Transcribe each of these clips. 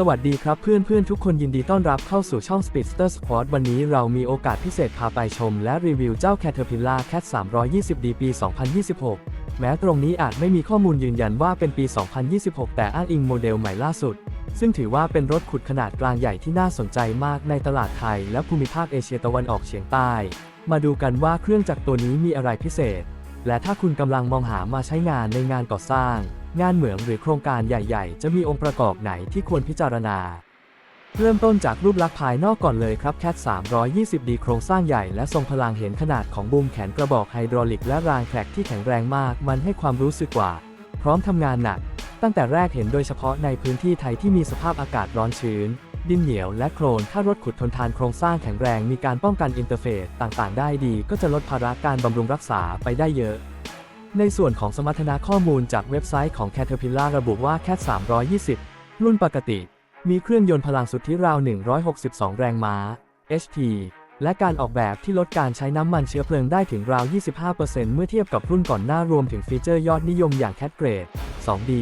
สวัสดีครับเพื่อนเพื่อนทุกคนยินดีต้อนรับเข้าสู่ช่อง Speedster Sport วันนี้เรามีโอกาสพิเศษพาไปชมและรีวิวเจ้า Caterpillar Cat 320D ปี 2026 แม้ตรงนี้อาจไม่มีข้อมูลยืนยันว่าเป็นปี 2026 แต่อ้างอิงโมเดลใหม่ล่าสุด ซึ่งถือว่าเป็นรถขุดขนาดกลางใหญ่ที่น่าสนใจมากในตลาดไทย และภูมิภาคเอเชียตะวันออกเฉียงใต้ มาดูกันว่าเครื่องจักรตัวนี้มีอะไรพิเศษ และถ้าคุณกำลังมองหามาใช้งานในงานก่อสร้าง งานเหมืองหรือโครงการใหญ่ ๆ จะมีองค์ประกอบไหนที่ควรพิจารณา เริ่มต้นจากรูปลักษณ์ภายนอกก่อนเลยครับ Cat 320D โครงสร้างใหญ่และทรงพลังเห็นขนาดของบูมแขนกระบอกไฮดรอลิกและรางแทร็กที่แข็งแรงมาก มันให้ความรู้สึกว่า พร้อมทำงานหนัก ตั้งแต่แรกเห็นโดยเฉพาะในพื้นที่ไทยที่มีสภาพอากาศร้อนชื้น ดินเหนียวและโคลนถ้ารถขุดทนทานโครงสร้างแข็งแรงมีการป้องกันอินเทอร์เฟซต่างๆ ได้ดี ก็จะลดภาระการบำรุงรักษาไปได้เยอะ ในส่วนของสมรรถนะข้อมูลจากเว็บไซต์ของ Caterpillar ระบุว่า Cat 320 รุ่นปกติ มีเครื่องยนต์พลังสุทธิราว 162 แรงม้า HP และการออกแบบที่ลดการใช้น้ำมันเชื้อเพลิงได้ถึงราว 25%เมื่อเทียบกับรุ่นก่อนหน้ารวมถึงฟีเจอร์ยอดนิยมอย่าง Cat Grade 2D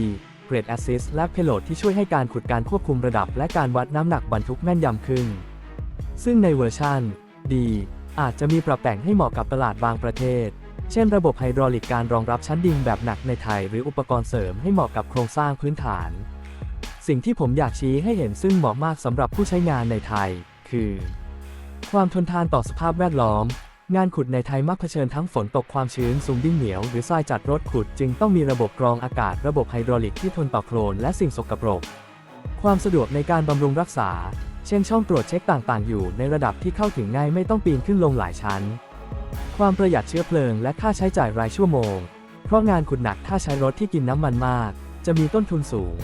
Grade Assist และ Payload ที่ช่วยให้การขุดการควบคุมระดับ และการวัดน้ำหนักบรรทุกแม่นยำขึ้น ซึ่งในเวอร์ชัน D อาจจะมีปรับแต่งให้เหมาะกับตลาดบางประเทศ เช่นระบบไฮดรอลิกการรองรับชั้นดินแบบหนักในไทย หรืออุปกรณ์เสริมให้เหมาะกับโครงสร้างพื้นฐาน สิ่งที่ผมอยากชี้ให้เห็นซึ่งเหมาะมากสำหรับผู้ใช้งานในไทย คือ ความทนทานต่อสภาพแวดล้อม งานขุดในไทยมักเผชิญทั้งฝนตกความชื้นสูงดินเหนียว หรือทรายจัดรถขุด จึงต้องมีระบบกรองอากาศระบบไฮดรอลิกที่ทนต่อโคลนและสิ่งสกปรก ความสะดวกในการบำรุงรักษา เช่นช่องตรวจเช็คต่างๆ อยู่ในระดับที่เข้าถึงง่ายไม่ต้องปีนขึ้นลงหลายชั้น ความประหยัดเชื้อเพลิงและค่าใช้จ่ายรายชั่วโมง เพราะงานขุดหนักถ้าใช้รถที่กินน้ำมันมาก จะมีต้นทุนสูง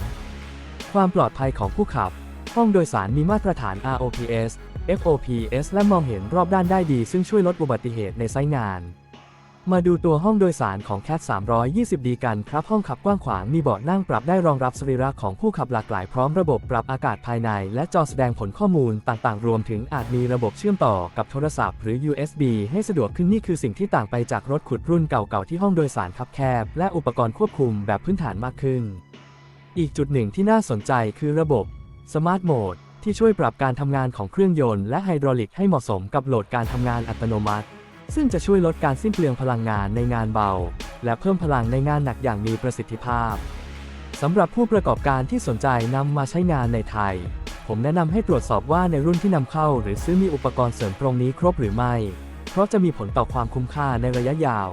ความปลอดภัยของผู้ขับ ห้องโดยสารมีมาตรฐาน ROPS FOPS และมองเห็นรอบด้านได้ดีซึ่งช่วยลดอุบัติเหตุในไซต์งาน มาดูตัวห้องโดยสารของ Cat 320D กันครับห้องขับกว้างขวางมีเบาะนั่งปรับได้รองรับสรีระของผู้ขับหลากหลายพร้อมระบบปรับอากาศภายใน และจอแสดงผลข้อมูลต่างๆ รวมถึงอาจมีระบบเชื่อมต่อกับโทรศัพท์หรือ USB ให้สะดวกขึ้นนี่คือสิ่งที่ต่างไปจากรถขุดรุ่นเก่าๆที่ห้องโดยสารคับแคบ และอุปกรณ์ควบคุมแบบพื้นฐานมากขึ้น อีกจุดหนึ่งที่น่าสนใจคือระบบ Smart Mode ที่ช่วยปรับการทำงานของเครื่องยนต์และไฮดรอลิกให้เหมาะสมกับโหลดการทำงานอัตโนมัติ ซึ่งจะช่วยลดการสิ้นเปลืองพลังงานในงานเบา และเพิ่มพลังในงานหนักอย่างมีประสิทธิภาพสำหรับผู้ประกอบการที่สนใจนำมาใช้งานในไทย ผมแนะนำให้ตรวจสอบว่าในรุ่นที่นำเข้า หรือซื้อมีอุปกรณ์เสริมตรงนี้ครบหรือไม่ เพราะจะมีผลต่อความคุ้มค่าในระยะยาว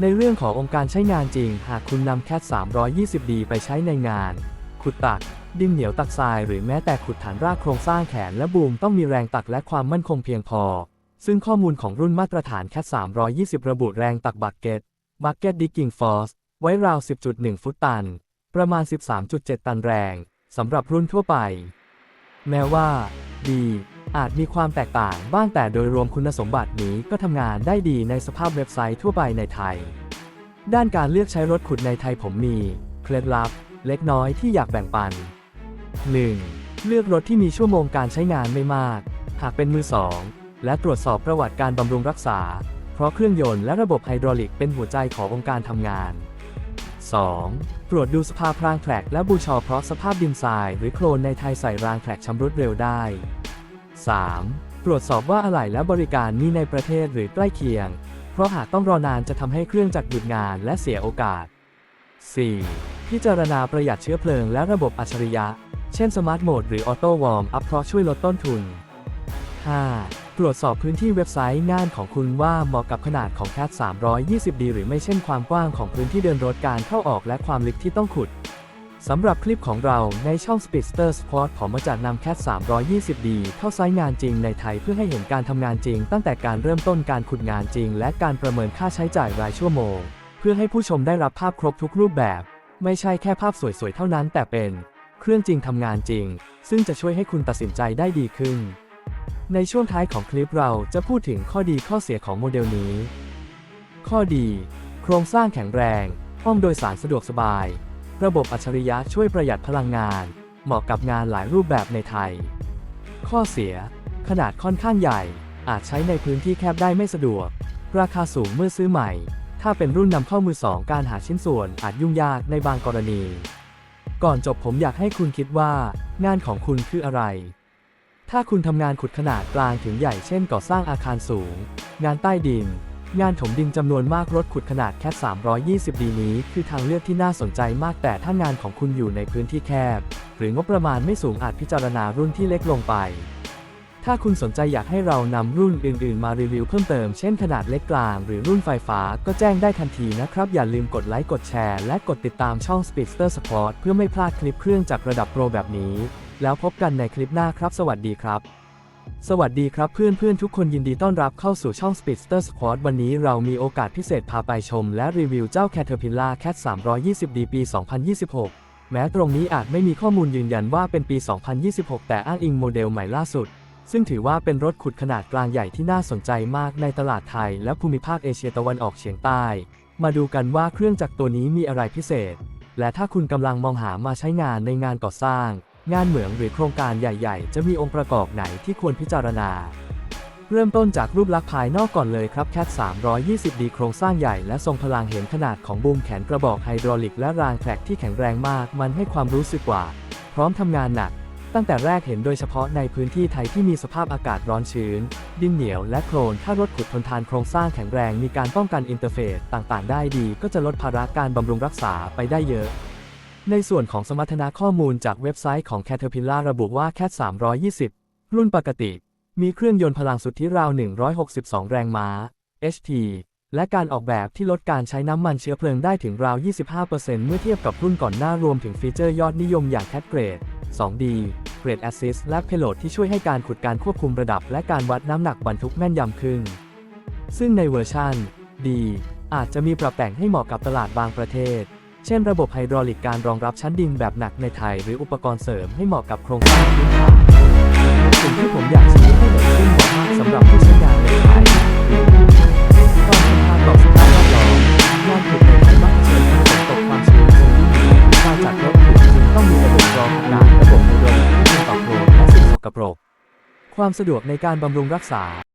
ในเรื่องขององค์การใช้งานจริง หากคุณนำแคท 320D ไปใช้ในงาน ขุดตัก ดินเหนียวตักทราย หรือแม้แต่ขุดฐานรากโครงสร้างแขนและบูมต้องมีแรงตักและความมั่นคงเพียงพอ ซึ่งข้อมูลของรุ่นมาตรฐานแคท320 ระบุแรงตักบักเก็ตบักเก็ตดิกกิ้งฟอร์สไว้ราว 10.1 ฟุตตัน ประมาณ 13.7 ตันแรง สำหรับรุ่นทั่วไป แม้ว่าดีอาจมีความแตกต่างบ้างแต่โดยรวมคุณสมบัตินี้ก็ทำงานได้ดีในสภาพเว็บไซต์ทั่วไปในไทย ด้านการเลือกใช้รถขุดในไทยผมมี เคล็ดลับ เล็กน้อยที่อยากแบ่งปัน 1. เลือกรถที่มีชั่วโมงการใช้งานไม่มาก หากเป็นมือสอง และตรวจสอบประวัติการบำรุงรักษา เพราะเครื่องยนต์และระบบไฮดรอลิกเป็นหัวใจขององค์การทำงาน 2. ตรวจดูสภาพรางแทร็กและบูชอเพราะสภาพดินทราย หรือโคลนในไทยใส่รางแทร็กชำรุดเร็วได้ 3. ตรวจสอบว่าอะไหล่และบริการมีในประเทศหรือใกล้เคียง เพราะหากต้องรอนานจะทำให้เครื่องจักรหยุดงานและเสียโอกาส 4. พิจารณาประหยัดเชื้อเพลิงและระบบอัจฉริยะ เช่นสมาร์ทโหมดหรือออโต้วอร์มอัพเพราะช่วยลดต้นทุน 5. ตรวจสอบพื้นที่เว็บไซต์งานของคุณว่าเหมาะกับขนาดของ Cat 320D หรือไม่เช่นความกว้างของพื้นที่เดินรถการเข้าออกและความลึกที่ต้องขุด สำหรับคลิปของเราในช่อง Speedster Sport ผมมาจากนำ Cat 320D เข้าไซต์งานจริงในไทยเพื่อให้เห็นการทำงานจริง ตั้งแต่การเริ่มต้นการขุดงานจริง และการประเมินค่าใช้จ่ายรายชั่วโมง เพื่อให้ผู้ชมได้รับภาพครบทุกรูปแบบ ไม่ใช่แค่ภาพสวยๆเท่านั้นแต่เป็น เครื่องจริงทำงานจริง ซึ่งจะช่วยให้คุณตัดสินใจได้ดีขึ้น ในช่วงท้ายของคลิปเราจะพูดถึงข้อดีข้อเสียของโมเดลนี้ ข้อดี โครงสร้างแข็งแรง ห้องโดยสารสะดวกสบาย ระบบอัจฉริยะช่วยประหยัดพลังงาน เหมาะกับงานหลายรูปแบบในไทย ข้อเสีย ขนาดค่อนข้างใหญ่ อาจใช้ในพื้นที่แคบได้ไม่สะดวก ราคาสูงเมื่อซื้อใหม่ ถ้าเป็นรุ่นนำเข้ามือสองการหาชิ้นส่วนอาจยุ่งยากในบางกรณี ก่อนจบผมอยากให้คุณคิดว่า งานของคุณคืออะไร ถ้าคุณทำงานขุดขนาดกลางถึงใหญ่เช่นก่อสร้างอาคารสูง งานใต้ดิน งานถมดินจำนวนมากรถขุดขนาดแค่320 ดีนี้ คือทางเลือกที่น่าสนใจมากแต่ถ้างานของคุณอยู่ในพื้นที่แคบ หรืองบประมาณไม่สูงอาจพิจารณารุ่นที่เล็กลงไป ถ้าคุณสนใจอยากให้เรานำรุ่นอื่น ๆ มารีวิวเพิ่มเติมเช่นขนาดเล็กกลาง หรือรุ่นไฟฟ้าก็แจ้งได้ทันทีนะครับ อย่าลืมกดไลค์กดแชร์และกดติดตามช่อง Speedster Sport เพื่อไม่พลาดคลิปเครื่องจากระดับโปรแบบนี้ แล้วพบกันในคลิปหน้าครับ สวัสดีครับ สวัสดีครับเพื่อนๆทุกคนยินดีต้อนรับเข้าสู่ช่อง Speedster Squad วันนี้เรามีโอกาสพิเศษพาไปชม และรีวิวเจ้า Caterpillar Cat 320D ปี 2026 แม้ตรงนี้อาจไม่มีข้อมูลยืนยันว่าเป็นปี 2026 แต่อ้างอิงโมเดลใหม่ล่าสุด ซึ่งถือว่าเป็นรถขุดขนาดกลางใหญ่ที่น่าสนใจมากในตลาดไทย และภูมิภาคเอเชียตะวันออกเฉียงใต้ มาดูกันว่าเครื่องจักรตัวนี้มีอะไรพิเศษ และถ้าคุณกำลังมองหามาใช้งานในงานก่อสร้าง งานเหมืองหรือโครงการใหญ่ ๆ จะมีองค์ประกอบไหนที่ควรพิจารณา เริ่มต้นจากรูปลักษณ์ภายนอกก่อนเลยครับแคท 320D โครงสร้างใหญ่และทรงพลังเห็นขนาดของบูมแขนกระบอกไฮดรอลิกและรางแทร็กที่แข็งแรงมาก มันให้ความรู้สึกว่า พร้อมทำงานหนัก ตั้งแต่แรกเห็นโดยเฉพาะในพื้นที่ไทยที่มีสภาพอากาศร้อนชื้น ดินเหนียวและโคลนถ้ารถขุดทนทานโครงสร้างแข็งแรงมีการป้องกันอินเทอร์เฟซต่างๆ ได้ดี ก็จะลดภาระการบำรุงรักษาไปได้เยอะ ในส่วนของสมรรถนะข้อมูลจากเว็บไซต์ของ Caterpillar ระบุว่า Cat 320 รุ่นปกติ มีเครื่องยนต์พลังสุทธิราว 162 แรงม้า HT และการออกแบบที่ลดการใช้น้ำมันเชื้อเพลิงได้ถึงราว 25%เมื่อเทียบกับรุ่นก่อนหน้ารวมถึงฟีเจอร์ยอดนิยมอย่าง Cat Grade 2D Grade Assist และ Payload ที่ช่วยให้การขุดการควบคุมระดับ และการวัดน้ำหนักบรรทุกแม่นยำขึ้น ซึ่งในเวอร์ชัน D อาจจะมีปรับแต่งให้เหมาะกับตลาดบางประเทศ เช่นระบบไฮดรอลิกการรองรับชั้นดินแบบหนักในไทย หรืออุปกรณ์เสริมให้เหมาะกับโครงสร้างพื้นฐานสิ่งที่ผมอยากชี้ให้เห็นขึ้นมากสำหรับผู้ใช้งานในไทยความทนทานต่อสภาพแวดล้อมงานขุดในไทยมักเจอกับฝนตกความชื้นสูงที่มีกาจัดรถขุดจึงต้องมีระบบรองอากาศระบบไฮดรอลิกที่ทนต่อโคลนและสิ่งสกปรกความสะดวกในการบำรุงรักษา